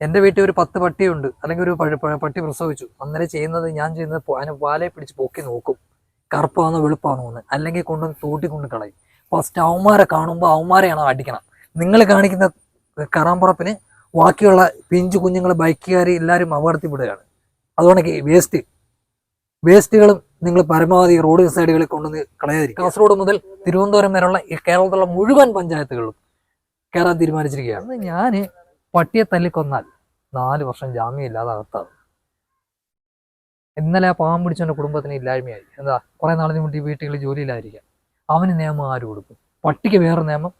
എന്റെ വീട്ടിൽ ഒരു പത്ത് പട്ടിയുണ്ട്. അല്ലെങ്കിൽ ഒരു പട്ടി പ്രസവിച്ചു. അന്നേരം ചെയ്യുന്നത് ഞാൻ ചെയ്യുന്നത് അതിനെ വാലെ പിടിച്ച് പൊക്കി നോക്കും. കറുപ്പാണോ വെളുപ്പാണോ എന്ന്. അല്ലെങ്കിൽ കൊണ്ടുവന്ന് തൂട്ടി കൊണ്ട് കളയും. ഫസ്റ്റ് അവന്മാരെ കാണുമ്പോൾ അവന്മാരെയാണ് അടിക്കണം. നിങ്ങൾ കാണിക്കുന്ന കറാമ്പുറപ്പിന് ബാക്കിയുള്ള പിഞ്ചു കുഞ്ഞുങ്ങൾ ബൈക്കുകാർ എല്ലാവരും അപകടത്തിൽപ്പെടുകയാണ്. അതുകൊണ്ട് വേസ്റ്റ്. വേസ്റ്റുകളും നിങ്ങൾ പരമാവധി റോഡ് സൈഡുകളിൽ കൊണ്ടുവന്ന് കളയാതിരിക്കും കാസർഗോഡ് മുതൽ തിരുവനന്തപുരം വരെയുള്ള കേരളത്തിലുള്ള മുഴുവൻ പഞ്ചായത്തുകളും കയറാൻ തീരുമാനിച്ചിരിക്കുകയാണ്. ഞാൻ പട്ടിയെ തല്ലിക്കൊന്നാൽ നാല് വർഷം ജാമ്യം ഇല്ലാതെ അകത്താകും. ഇന്നലെ ആ പാവം പിടിച്ചവന്റെ കുടുംബത്തിന് ഇല്ലായ്മയായി. എന്താ കുറെ നാളിന് ഈ വീട്ടുകളിൽ ജോലിയിലായിരിക്കാം. അവന് നിയമം ആര് കൊടുക്കും? പട്ടിക്ക് വേറെ നിയമം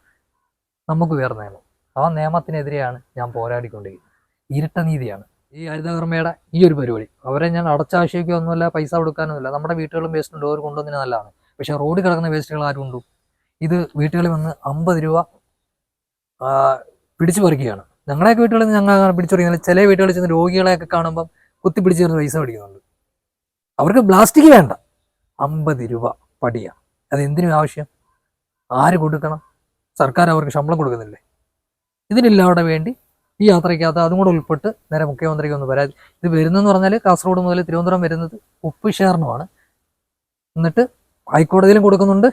നമുക്ക് വേറെ നിയമം. ആ നിയമത്തിനെതിരെയാണ് ഞാൻ പോരാടിക്കൊണ്ടിരിക്കുന്നത്. ഇരട്ട നീതിയാണ്. ഈ ഹരിതകർമ്മയുടെ ഈ ഒരു പരിപാടി. അവരെ ഞാൻ അടച്ചാശയിക്കൊന്നുമല്ല പൈസ കൊടുക്കാനൊന്നുമില്ല. നമ്മുടെ വീട്ടുകളും വേസ്റ്റ് ഉണ്ട് അവർ കൊണ്ടുവന്നതിന് നല്ലതാണ്. പക്ഷെ റോഡിൽ കിടക്കുന്ന വേസ്റ്റുകൾ ആരും ഉണ്ടു? ഇത് വീട്ടുകളിൽ വന്ന് അമ്പത് രൂപ പിടിച്ചു പറിക്കുകയാണ്. ഞങ്ങളുടെയൊക്കെ വീട്ടുകളിൽ നിന്ന് ഞങ്ങൾ അങ്ങനെ പിടിച്ചു പറിക്കുന്നില്ല ചില വീട്ടുകളിൽ ചെന്ന് രോഗികളെയൊക്കെ കാണുമ്പം കുത്തി പിടിച്ച് ചേർന്ന് പൈസ മേടിക്കുന്നുണ്ട് അവർക്ക് പ്ലാസ്റ്റിക് വേണ്ട. അമ്പത് രൂപ പടിയാണ് അത് എന്തിനും ആവശ്യം? ആര് കൊടുക്കണം? സർക്കാർ അവർക്ക് ശമ്പളം കൊടുക്കുന്നില്ലേ? ഇതിനെല്ലാവരുടെ വേണ്ടി. ഈ യാത്രയ്ക്കകത്ത് അതും കൂടെ ഉൾപ്പെട്ട് നേരെ മുഖ്യമന്ത്രിക്ക് ഒന്ന് പരാതി. ഇത് വരുന്നതെന്ന് പറഞ്ഞാൽ കാസർഗോഡ് മുതൽ തിരുവനന്തപുരം വരുന്നത് ഉപ്പ് ശേഖരണമാണ് എന്നിട്ട് ഹൈക്കോടതിയിലും കൊടുക്കുന്നുണ്ട്.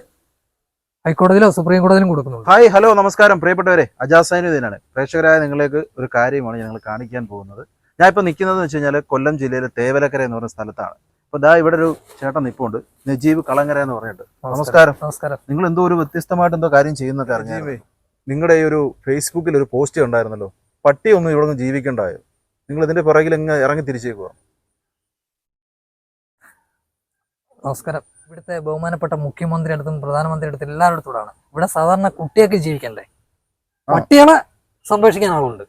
ഹൈക്കോടതിയിലോ സുപ്രീം കോടതിയിലും കൊടുക്കുന്നുണ്ട്. ഹായ് ഹലോ നമസ്കാരം. പ്രിയപ്പെട്ടവരെ അജാസൈനുദ്ദീനാണ് പ്രേക്ഷകരായ നിങ്ങളിലേക്ക് ഒരു കാര്യമാണ് ഞങ്ങൾ കാണിക്കാൻ പോകുന്നത്. ഞാൻ ഇപ്പോൾ നിൽക്കുന്നത് വെച്ച് കഴിഞ്ഞാൽ കൊല്ലം ജില്ലയിലെ തേവലക്കര എന്ന് പറയുന്ന സ്ഥലത്താണ്. അപ്പോൾ ദാ ഇവിടെ ഒരു ചേട്ടൻ നിപ്പുണ്ട്. നജീബ് കളങ്ങര എന്ന് പറഞ്ഞിട്ട്. നമസ്കാരം. നമസ്കാരം. നിങ്ങൾ എന്തോ ഒരു വ്യത്യസ്തമായിട്ട് എന്തോ കാര്യം ചെയ്യുന്നൊക്കെ അറിഞ്ഞേ നിങ്ങളുടെ ഈ ഒരു ഫേസ്ബുക്കിൽ ഒരു പോസ്റ്റ് ഉണ്ടായിരുന്നല്ലോ പട്ടി ഒന്നും ഇവിടെ നിന്ന് ജീവിക്കണ്ടായോ? നിങ്ങൾ ഇതിന്റെ പുറകിൽ ഇറങ്ങി തിരിച്ചേക്കുക നമസ്കാരം. ഇവിടുത്തെ ബഹുമാനപ്പെട്ട മുഖ്യമന്ത്രി അടുത്തും പ്രധാനമന്ത്രി അടുത്തും എല്ലാവരുടെ ഇവിടെ സാധാരണ കുട്ടിയൊക്കെ ജീവിക്കണ്ടേ. പട്ടികളെ സംരക്ഷിക്കാൻ ആളുണ്ട്.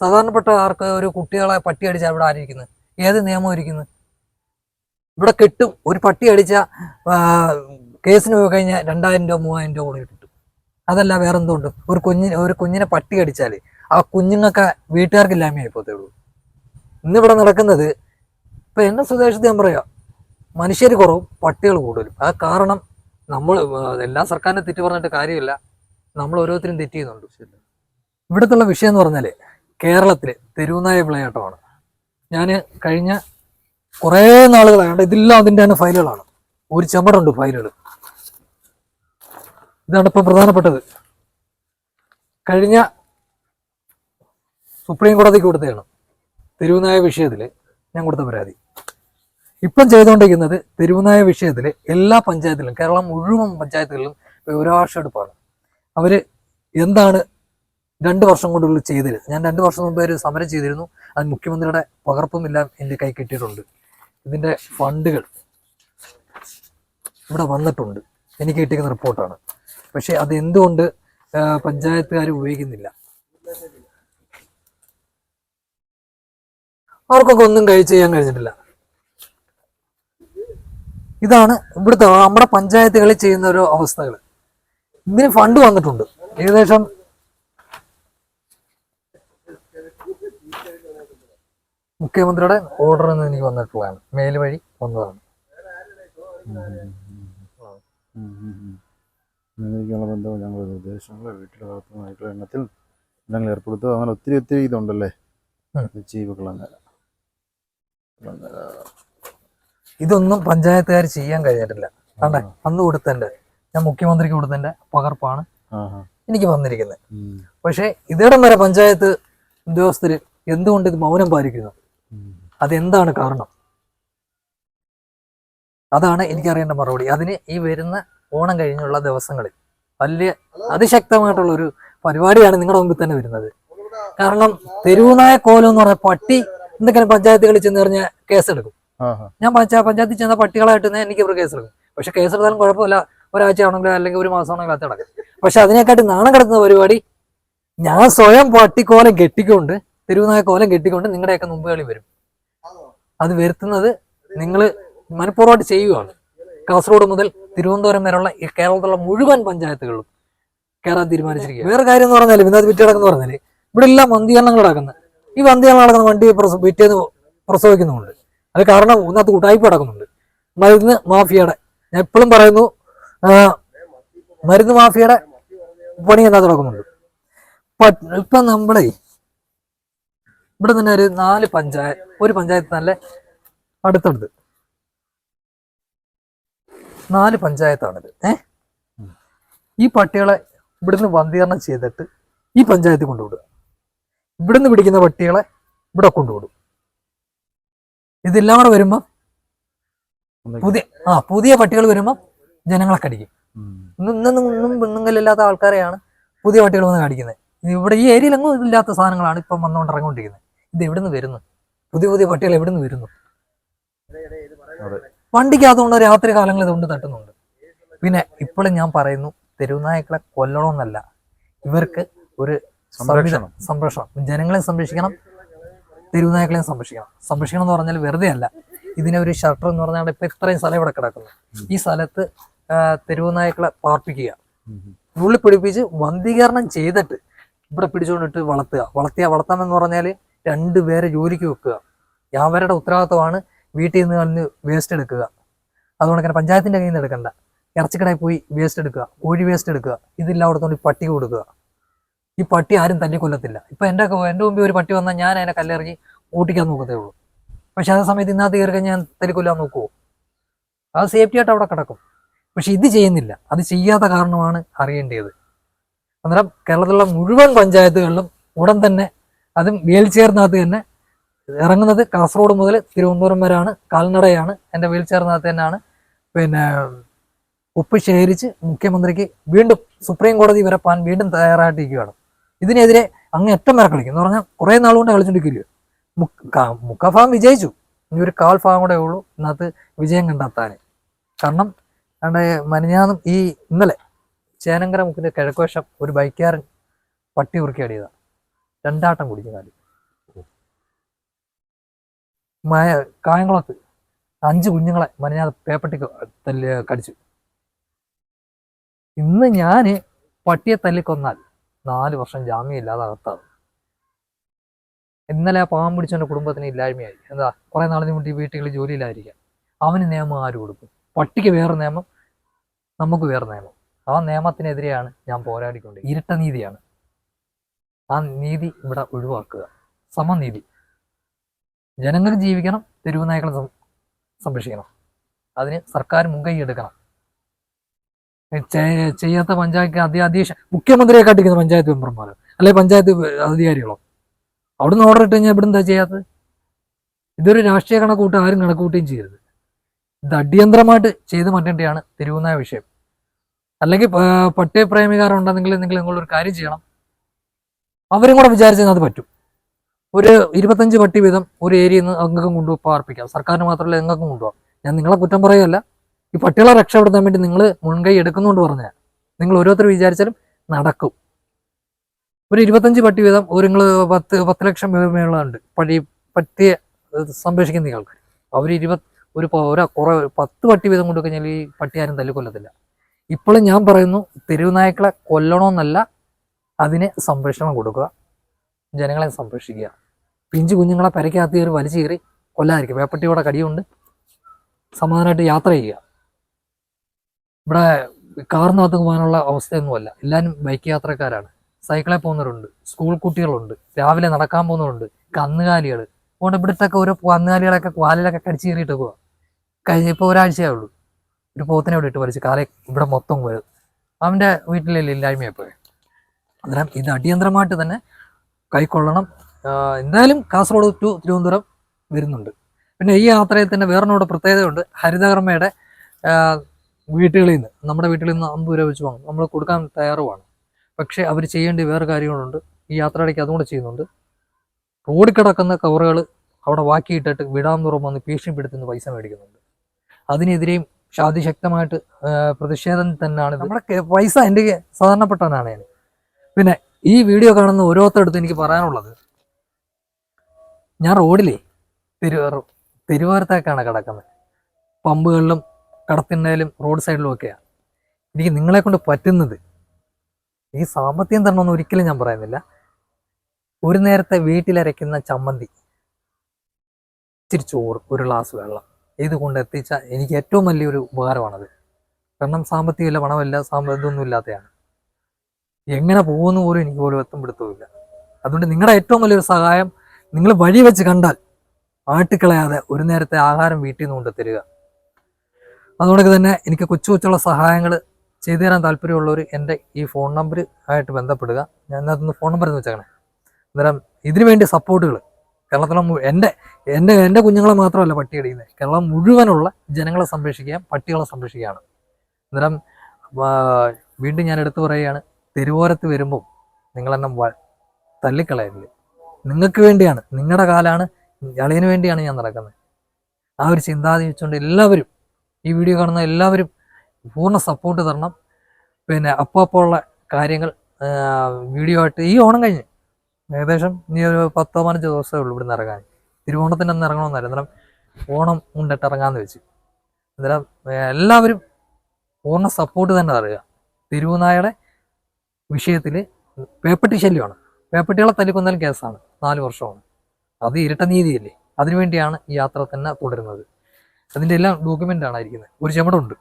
സാധാരണപ്പെട്ട ആർക്ക് ഒരു കുട്ടികളെ പട്ടി അടിച്ചാൽ ഇവിടെ ആരിയിരിക്കുന്നത് ഏത് നിയമം ഇരിക്കുന്നു? ഇവിടെ കെട്ടും. ഒരു പട്ടി അടിച്ച കേസിന് പോയി കഴിഞ്ഞാൽ രണ്ടായിരം രൂപ മൂവായിരം രൂപ കൂടി കിട്ടും. അതല്ല വേറെ എന്തോ ഉണ്ട് ഒരു കുഞ്ഞിന് ഒരു കുഞ്ഞിനെ പട്ടി അടിച്ചാൽ ആ കുഞ്ഞുങ്ങൾക്ക് വീട്ടുകാർക്ക് ഇല്ലായ്മയായി പോത്തേ ഉള്ളൂ. ഇന്നിവിടെ നടക്കുന്നത് ഇപ്പൊ എന്നെ സ്വദേശത്ത് ഞാൻ പറയാം. മനുഷ്യർ കുറവും പട്ടികൾ കൂടുതലും. ആ കാരണം നമ്മൾ എല്ലാ സർക്കാരിനെ തെറ്റ് പറഞ്ഞിട്ട് കാര്യമില്ല. നമ്മൾ ഓരോരുത്തരും തെറ്റ് ചെയ്യുന്നുണ്ട്. ഇവിടുത്തുള്ള വിഷയം എന്ന് പറഞ്ഞാൽ കേരളത്തിലെ തെരുവുനായ വിളയാട്ടമാണ്. ഞാൻ കഴിഞ്ഞ കുറേ നാളുകളാണ് ഇതെല്ലാം അതിന്റെ തന്നെ ഫയലുകളാണ്. ഒരു ചമടുണ്ട് ഫയലുകൾ ഇതാണ് ഇപ്പം പ്രധാനപ്പെട്ടത്. കഴിഞ്ഞ സുപ്രീം കോടതിക്ക് കൊടുത്തതാണ്. തെരുവുനായ വിഷയത്തിൽ ഞാൻ കൊടുത്ത പരാതി. ഇപ്പം ചെയ്തുകൊണ്ടിരിക്കുന്നത് തെരുവുനായ വിഷയത്തിൽ എല്ലാ പഞ്ചായത്തിലും കേരളം മുഴുവൻ പഞ്ചായത്തുകളിലും വിവരാവകാശമെടുപ്പാണ് അവർ എന്താണ് രണ്ട് വർഷം കൊണ്ടുള്ള ചെയ്തത് ഞാൻ രണ്ട് വർഷം മുമ്പ് ഒരു സമരം ചെയ്തിരുന്നു. അത് മുഖ്യമന്ത്രിയുടെ പകർപ്പും എല്ലാം എന്റെ കൈ കിട്ടിയിട്ടുണ്ട്. ഇതിന്റെ ഫണ്ടുകൾ ഇവിടെ വന്നിട്ടുണ്ട്. എനിക്ക് കിട്ടിയിരിക്കുന്ന റിപ്പോർട്ടാണ്. പക്ഷേ അത് എന്തുകൊണ്ട് പഞ്ചായത്തുകാർ ഉപയോഗിക്കുന്നില്ല? അവർക്കൊക്കെ ഒന്നും കഴി ചെയ്യാൻ കഴിഞ്ഞിട്ടില്ല. ഇതാണ് ഇവിടുത്തെ നമ്മുടെ പഞ്ചായത്തുകളിൽ ചെയ്യുന്ന ഒരു അവസ്ഥകൾ ഇതിന് ഫണ്ട് വന്നിട്ടുണ്ട്. ഏകദേശം മുഖ്യമന്ത്രിയുടെ ഓർഡർ നിന്ന് എനിക്ക് വന്നിട്ടുള്ളതാണ്. മെയിൽ വഴി വന്നതാണ്. ഞങ്ങൾ നിർദ്ദേശങ്ങളെ വീട്ടിൽ വളർത്തുന്നതായിട്ടുള്ള എണ്ണത്തിൽ ഞങ്ങൾ ഏർപ്പെടുത്തുക. അങ്ങനെ ഒത്തിരി ഒത്തിരി ഇതുണ്ടല്ലേ? ജീവ കളങ്ങര കളങ്ങര ഇതൊന്നും പഞ്ചായത്തുകാർ ചെയ്യാൻ കഴിഞ്ഞിട്ടില്ല. കണ്ടേ? അന്ന് കൊടുത്തന്റെ ഞാൻ മുഖ്യമന്ത്രിക്ക് കൊടുത്തന്റെ പകർപ്പാണ് എനിക്ക് വന്നിരിക്കുന്നത്. പക്ഷെ ഇതേടം വരെ പഞ്ചായത്ത് ഉദ്യോഗസ്ഥര് എന്തുകൊണ്ട് ഇത് മൗനം പാലിക്കുന്നു. അതെന്താണ് കാരണം? അതാണ് എനിക്കറിയേണ്ട മറുപടി. അതിന് ഈ വരുന്ന ഓണം കഴിഞ്ഞുള്ള ദിവസങ്ങളിൽ വലിയ അതിശക്തമായിട്ടുള്ള ഒരു പരിപാടിയാണ് നിങ്ങളുടെ മുമ്പിൽ തന്നെ വരുന്നത്. കാരണം തെരുവുനായ കോലം എന്ന് പറഞ്ഞ പട്ടി എന്തെങ്കിലും പഞ്ചായത്തുകളിൽ ചെന്ന് പറഞ്ഞാൽ കേസെടുക്കും. ഞാൻ പഞ്ചാ പഞ്ചായത്തിൽ ചെന്ന പട്ടികളായിട്ട് എനിക്ക് ഇവർ കേസെടുക്കും പക്ഷെ കേസെടുത്താലും കുഴപ്പമില്ല. ഒരാഴ്ച ആണെങ്കിലും അല്ലെങ്കിൽ ഒരു മാസം ആണെങ്കിലും അത് നടക്കും. പക്ഷെ അതിനെക്കാട്ടി നാണം കിടത്തുന്ന പരിപാടി ഞാൻ സ്വയം പട്ടിക്കോലം കെട്ടിക്കൊണ്ട് തെരുവുനായ കോലം കെട്ടിക്കൊണ്ട് നിങ്ങളുടെയൊക്കെ മുമ്പുകളിൽ വരും. അത് വരുത്തുന്നത് നിങ്ങൾ മനഃപൂർവമായിട്ട് ചെയ്യുകയാണ് കാസർഗോഡ് മുതൽ തിരുവനന്തപുരം വരെയുള്ള കേരളത്തിലുള്ള മുഴുവൻ പഞ്ചായത്തുകളും കയറാൻ തീരുമാനിച്ചിരിക്കുക വേറെ കാര്യം എന്ന് പറഞ്ഞാൽ ഇതിനകത്ത് വിറ്റ് എന്ന് പറഞ്ഞാൽ ഇവിടെ എല്ലാം വന്ധ്യകരണങ്ങൾ നടക്കുന്നത്. ഈ വന്ധ്യകരണം നടക്കുന്ന വണ്ടി പ്രസവ പിറ്റേന്ന് പ്രസവിക്കുന്നുമുണ്ട്. അത് കാരണം ഒന്നത്ത് കൂട്ടായ്പ നടക്കുന്നുണ്ട് മരുന്ന് മാഫിയയുടെ. ഞാൻ എപ്പോഴും പറയുന്നു മരുന്ന് മാഫിയയുടെ പണി എന്നാ തുടങ്ങുന്നുണ്ട്. ഇപ്പൊ നമ്മളെ ഇവിടെ തന്നെ ഒരു നാല് പഞ്ചായത്ത് ഒരു പഞ്ചായത്ത് നല്ല അടുത്തടുത്ത്. നാല് പഞ്ചായത്താണിത്. ഏ? ഈ പട്ടികളെ ഇവിടുന്ന് വന്ധീകരണം ചെയ്തിട്ട് ഈ പഞ്ചായത്തിൽ കൊണ്ടുവിടുക. ഇവിടുന്ന് പിടിക്കുന്ന പട്ടികളെ ഇവിടെ കൊണ്ടുവിടും. ഇതെല്ലാം കൂടെ വരുമ്പോൾ പുതിയ ആ പുതിയ പട്ടികൾ വരുമ്പോൾ ജനങ്ങളെ കടിക്കും. ഇന്നും ഇന്നും പെണ്ണുങ്ങളില്ലാത്ത ആൾക്കാരെയാണ് പുതിയ പട്ടികൾ വന്ന് കടിക്കുന്നത് ഇവിടെ ഈ ഏരിയയിലെങ്ങും ഇതില്ലാത്ത സാധനങ്ങളാണ് ഇപ്പം വന്നുകൊണ്ട് ഇറങ്ങിക്കൊണ്ടിരിക്കുന്നത് ഇത് എവിടുന്ന് വരുന്നു? പുതിയ പുതിയ പട്ടികൾ എവിടുന്ന് വരുന്നു? അതെ. വണ്ടിക്കകത്തുകൊണ്ട് രാത്രി കാലങ്ങളിൽ ഇതുകൊണ്ട് തട്ടുന്നുണ്ട്. പിന്നെ ഇപ്പോഴും ഞാൻ പറയുന്നു തെരുവുനായ്ക്കളെ കൊല്ലണമെന്നല്ല. ഇവർക്ക് ഒരു സംരക്ഷണം. സംരക്ഷണം. ജനങ്ങളെ സംരക്ഷിക്കണം തെരുവുനായ്ക്കളെയും സംരക്ഷിക്കണം. സംരക്ഷിക്കണം എന്ന് പറഞ്ഞാൽ വെറുതെ അല്ല. ഇതിനെ ഒരു ഷട്ടർ എന്ന് പറഞ്ഞാൽ ഇപ്പൊ ഇത്രയും സ്ഥലം ഇവിടെ കിടക്കുന്നു. ഈ സ്ഥലത്ത് തെരുവ് തെരുവുനായ്ക്കളെ പാർപ്പിക്കുക. ഉള്ളി പിടിപ്പിച്ച് വന്ധീകരണം ചെയ്തിട്ട് ഇവിടെ പിടിച്ചുകൊണ്ടിട്ട് വളർത്തുക. വളർത്തിയ വളർത്താമെന്ന് പറഞ്ഞാൽ രണ്ടുപേരെ ജോലിക്ക് വെക്കുക. അവരുടെ ഉത്തരവാദിത്തമാണ് വീട്ടിൽ നിന്ന് കളഞ്ഞ് വേസ്റ്റ് എടുക്കുക. അതുകൊണ്ട് തന്നെ പഞ്ചായത്തിന്റെ കയ്യിൽ നിന്ന് എടുക്കണ്ട. ഇറച്ചിക്കടയിൽ പോയി വേസ്റ്റ് എടുക്കുക. കോഴി വേസ്റ്റ് എടുക്കുക. ഇതെല്ലാം അവിടെ തോന്നി പട്ടിക കൊടുക്കുക. ഈ പട്ടി ആരും തന്നെ കൊല്ലത്തില്ല. ഇപ്പൊ എന്റെ എന്റെ മുമ്പിൽ ഒരു പട്ടി വന്നാൽ ഞാൻ അതിനെ കല്ലെറിഞ്ഞ് ഓട്ടിക്കാൻ നോക്കത്തേ ഉള്ളൂ. പക്ഷെ അതേ സമയത്ത് ഇന്നത്തെ കയറി കഴിഞ്ഞാൽ ഞാൻ തല്ലിക്കൊല്ലാൻ നോക്കുവോ? അത് സേഫ്റ്റി ആയിട്ട് അവിടെ കിടക്കും. പക്ഷെ ഇത് ചെയ്യുന്നില്ല. അത് ചെയ്യാത്ത കാരണമാണ് അറിയേണ്ടത്. അന്നേരം കേരളത്തിലുള്ള മുഴുവൻ പഞ്ചായത്തുകളിലും ഉടൻ തന്നെ അതും വീൽ ചെയറിനകത്ത് തന്നെ ഇറങ്ങുന്നത് കാസർഗോഡ് മുതൽ തിരുവനന്തപുരം വരെയാണ്. കാൽനടയാണ് എന്റെ വീൽ ചെയറിനകത്ത് തന്നെയാണ്. പിന്നെ ഉപ്പ് ശേഖരിച്ച് മുഖ്യമന്ത്രിക്ക് വീണ്ടും സുപ്രീം കോടതി വരെ പാൻ വീണ്ടും തയ്യാറായിട്ടിരിക്കുകയാണ്. ഇതിനെതിരെ അങ്ങ് ഒറ്റ വരെ കളിക്കും. എന്ന് പറഞ്ഞാൽ കുറേ നാളുകൊണ്ട് കളിച്ചോണ്ടിരിക്കില്ല? മുഖഭാഗം വിജയിച്ചു. ഇനി ഒരു കാൽ ഭാഗം കൂടെ ഉള്ളൂ ഇന്നത്തെ വിജയം കണ്ടെത്താൻ കാരണം അവിടെ മനിഞ്ഞാന്നും ഈ ഇന്നലെ ചേനങ്കര മുക്കിന്റെ കിഴക്കുവശം ഒരു ബൈക്കുകാരൻ പട്ടി ഉറുക്കി അടിയതാണ് രണ്ടാട്ടം കുടിച്ചു കാലി. മയ കായംകുളത്ത് അഞ്ച് കുഞ്ഞുങ്ങളെ മനിഞ്ഞാത് പേപ്പട്ടി തല്ലി കടിച്ചു. ഇന്ന് ഞാൻ പട്ടിയെ തല്ലിക്കൊന്നാൽ നാല് വർഷം ജാമ്യമില്ലാതെ അകത്താണ്. ഇന്നലെ ആ പാവം പിടിച്ചവന്റെ കുടുംബത്തിന് ഇല്ലായ്മയായി. എന്താ? കുറെ നാളിന് വേണ്ടി വീട്ടുകളിൽ ജോലിയിലായിരിക്കാം അവന് നിയമം ആര് കൊടുക്കും? പട്ടിക്ക് വേറെ നിയമം നമുക്ക് വേറെ നിയമം. ആ നിയമത്തിനെതിരെയാണ് ഞാൻ പോരാടിക്കൊണ്ട് ഇരട്ട നീതിയാണ്. ആ നീതി ഇവിടെ ഒഴിവാക്കുക. സമനീതി ജനങ്ങൾ ജീവിക്കണം തെരുവ് നായ്ക്കളെ സംരക്ഷിക്കണം. അതിന് സർക്കാർ മുൻകൈ എടുക്കണം. ചെയ്യാത്ത പഞ്ചായത്ത് അതി അധീക്ഷ മുഖ്യമന്ത്രിയെ കാട്ടിക്കുന്ന പഞ്ചായത്ത് മെമ്പർമാർ അല്ലെ പഞ്ചായത്ത് അധികാരികളോ? അവിടുന്ന് ഓർഡർ ഇട്ട് കഴിഞ്ഞാൽ ഇവിടെ എന്താ ചെയ്യാത്തത് ഇതൊരു രാഷ്ട്രീയ കണക്കൂട്ട് ആരും കണക്കൂട്ടുകയും ചെയ്യരുത്. ഇത് അടിയന്തരമായിട്ട് ചെയ്ത് മാറ്റേണ്ടതാണ് തിരുവുന്നായ വിഷയം. അല്ലെങ്കിൽ പ- പട്ടികപ്രേമികാരുണ്ടെങ്കിൽ നിങ്ങൾ നിങ്ങളൊരു കാര്യം ചെയ്യണം. അവരും കൂടെ വിചാരിച്ചാൽ അത് പറ്റും. ഒരു ഇരുപത്തഞ്ച് പട്ടി വീതം ഒരു ഏരിയയിൽ നിന്ന് അങ്ങക്കും കൊണ്ടുപോയി പാർപ്പിക്കാം സർക്കാരിന് മാത്രമല്ല എങ്ങൾക്കും കൊണ്ടുപോകാം. ഞാൻ നിങ്ങളെ കുറ്റം പറയുകയല്ല. ഈ പട്ടികളെ രക്ഷപ്പെടുത്താൻ വേണ്ടി നിങ്ങൾ മുൻകൈ എടുക്കുന്നുകൊണ്ട് പറഞ്ഞാൽ നിങ്ങൾ ഓരോരുത്തർ വിചാരിച്ചാലും നടക്കും. ഒരു ഇരുപത്തഞ്ച് പട്ടി വീതം ഒരു നിങ്ങൾ പത്ത് പത്ത് ലക്ഷം രൂപയുള്ളതുണ്ട് പടി പട്ടിയെ സംരക്ഷിക്കുന്ന ആൾക്കാർ അവർ ഇരുപത് ഒരു ഒരു കുറേ പത്ത് പട്ടി വീതം കൊണ്ട് കഴിഞ്ഞാൽ ഈ പട്ടി ആരും തല്ലിക്കൊല്ലത്തില്ല. ഇപ്പോഴും ഞാൻ പറയുന്നു തെരുവുനായ്ക്കളെ കൊല്ലണമെന്നല്ല അതിനെ സംരക്ഷണം കൊടുക്കുക. ജനങ്ങളെ സംരക്ഷിക്കുക. പിഞ്ചു കുഞ്ഞുങ്ങളെ പെരയ്ക്കകത്ത് കയറി വലിച്ചു കയറി കൊല്ലാതിരിക്കുക. വേപ്പട്ടിയോടെ കടിയുണ്ട്. സമാധാനമായിട്ട് യാത്ര ചെയ്യുക. ഇവിടെ കാറിനകത്ത് പോകാനുള്ള അവസ്ഥയൊന്നുമല്ല. എല്ലാവരും ബൈക്ക് യാത്രക്കാരാണ്. സൈക്കിളിൽ പോകുന്നവരുണ്ട്. സ്കൂൾ കുട്ടികളുണ്ട്. രാവിലെ നടക്കാൻ പോകുന്നവരുണ്ട്. കന്നുകാലികൾ അതുകൊണ്ട് ഇവിടുത്തെ ഓരോ കന്നുകാലികളൊക്കെ കാലിലൊക്കെ കടിച്ചു കയറിയിട്ട് പോവാം. കഴിഞ്ഞ ഇപ്പോൾ ഒരാഴ്ചയേ ഉള്ളൂ. ഒരു പോത്തിനെ ഇവിടെ ഇട്ട് വലിച്ച് കാലെ ഇവിടെ മൊത്തം വരും. അവന്റെ വീട്ടിലല്ലേ ഇല്ലായ്മയായി പോയി അന്നേരം ഇത് അടിയന്തരമായിട്ട് തന്നെ കൈക്കൊള്ളണം. എന്തായാലും കാസർഗോഡ് ടു തിരുവനന്തപുരം വരുന്നുണ്ട്. പിന്നെ ഈ യാത്രയിൽ തന്നെ വേറൊരു പ്രത്യേകതയുണ്ട്. ഹരിതകർമ്മയുടെ വീട്ടുകളിൽ നിന്ന് നമ്മുടെ വീട്ടിൽ നിന്ന് അമ്പത് രൂപ വെച്ച് വാങ്ങും. നമ്മൾ കൊടുക്കാൻ തയ്യാറുമാണ്. പക്ഷേ അവർ ചെയ്യേണ്ട വേറെ കാര്യങ്ങളുണ്ട്. ഈ യാത്രയിടയ്ക്ക് അതും കൂടെ ചെയ്യുന്നുണ്ട്. റോഡിൽ കിടക്കുന്ന കവറുകൾ അവിടെ വാക്കിയിട്ടിട്ട് വിടാൻ തുറന്ന് വന്ന് ഭീഷണിപ്പെടുത്തുന്ന പൈസ മേടിക്കുന്നുണ്ട്. അതിനെതിരെയും അതിശക്തമായിട്ട് പ്രതിഷേധം തന്നെയാണ്. നമ്മുടെ പൈസ എന്റെ സാധാരണപ്പെട്ടവനാണ് ഞാൻ. പിന്നെ ഈ വീഡിയോ കാണുന്ന ഓരോരുത്തരടുത്ത് എനിക്ക് പറയാനുള്ളത് ഞാൻ റോഡിലേ തിരുവാറും തിരുവാരത്തേക്കാണ് കിടക്കുന്നത്. പമ്പുകളിലും കടത്തിണ്ടയിലും റോഡ് സൈഡിലും ഒക്കെയാണ് എനിക്ക് നിങ്ങളെ കൊണ്ട് പറ്റുന്നത് ഈ സാമ്പത്തികം തരണമെന്ന് ഒരിക്കലും ഞാൻ പറയുന്നില്ല. ഒരു നേരത്തെ വീട്ടിലരയ്ക്കുന്ന ചമ്മന്തി ഇച്ചിരി ചോറ് ഒരു ഗ്ലാസ് വെള്ളം ഇത് കൊണ്ട് എത്തിച്ചാൽ എനിക്ക് ഏറ്റവും വലിയൊരു ഉപകാരമാണത്. കാരണം സാമ്പത്തികമില്ല പണമില്ല സാമ്പ ഇതൊന്നും ഇല്ലാത്തതാണ്. എങ്ങനെ പോകുന്നു പോലും എനിക്ക് പോലും എത്തും പിടുത്തവുമില്ല അതുകൊണ്ട് നിങ്ങളുടെ ഏറ്റവും വലിയൊരു സഹായം നിങ്ങൾ വഴി വെച്ച് കണ്ടാൽ ആട്ടിക്കളയാതെ ഒരു നേരത്തെ ആഹാരം വീട്ടിൽ നിന്ന് കൊണ്ട് തരിക അതുകൊണ്ടൊക്കെ തന്നെ എനിക്ക് കൊച്ചു കൊച്ചുള്ള സഹായങ്ങൾ ചെയ്തു തരാൻ താല്പര്യമുള്ളവർ എന്റെ ഈ ഫോൺ നമ്പർ ആയിട്ട് ബന്ധപ്പെടുക. ഞാൻ അതിനകത്തുനിന്ന് ഫോൺ നമ്പർ എന്ന് വെച്ചേക്കണേ. അന്നേരം ഇതിനു വേണ്ടി സപ്പോർട്ടുകൾ കേരളത്തിലെ എന്റെ എന്റെ എന്റെ കുഞ്ഞുങ്ങളെ മാത്രമല്ല പട്ടിയടിക്കുന്നത് കേരളം മുഴുവനുള്ള ജനങ്ങളെ സംരക്ഷിക്കുക പട്ടികളെ സംരക്ഷിക്കുകയാണ്. അന്നേരം വീണ്ടും ഞാൻ എടുത്തു പറയുകയാണ് തെരുവോരത്ത് വരുമ്പോൾ നിങ്ങളെന്നെ തല്ലിക്കളയരുത്. നിങ്ങൾക്ക് വേണ്ടിയാണ് നിങ്ങളുടെ കാലാണ് ഇളയന് വേണ്ടിയാണ് ഞാൻ നടക്കുന്നത്. ആ ഒരു വെച്ചുകൊണ്ട് എല്ലാവരും ഈ വീഡിയോ കാണുന്ന എല്ലാവരും പൂർണ സപ്പോർട്ട് തരണം. പിന്നെ അപ്പോൾ അപ്പോൾ ഉള്ള കാര്യങ്ങൾ വീഡിയോ ആയിട്ട് ഈ ഓണം കഴിഞ്ഞ്. ഏകദേശം ഇനി ഒരു പത്തോ പതിനഞ്ചോ ദിവസമേ ഉള്ളൂ ഇവിടുന്ന് ഇറങ്ങാൻ. തിരുവോണത്തിന്റെ അന്ന് ഇറങ്ങണമെന്നായിരുന്നു അന്നേരം ഓണം കൊണ്ടിട്ട് ഇറങ്ങാമെന്ന് വെച്ച്. അന്നേരം എല്ലാവരും പൂർണ സപ്പോർട്ട് തന്നെ തരുക. തിരുവനായുടെ വിഷയത്തിൽ പേപ്പട്ടി ശല്യമാണ് പേപ്പട്ടികളെ തല്ലിക്കൊന്നാലും കേസാണ്. നാല് വർഷമാണ്. അത് ഇരട്ട നീതിയല്ലേ? അതിനുവേണ്ടിയാണ് ഈ യാത്ര തന്നെ തുടരുന്നത്. അതിന്റെ എല്ലാം ഡോക്യുമെന്റ് ആണ് ഇരിക്കുന്നത് ഒരു ചെമടുണ്ട്.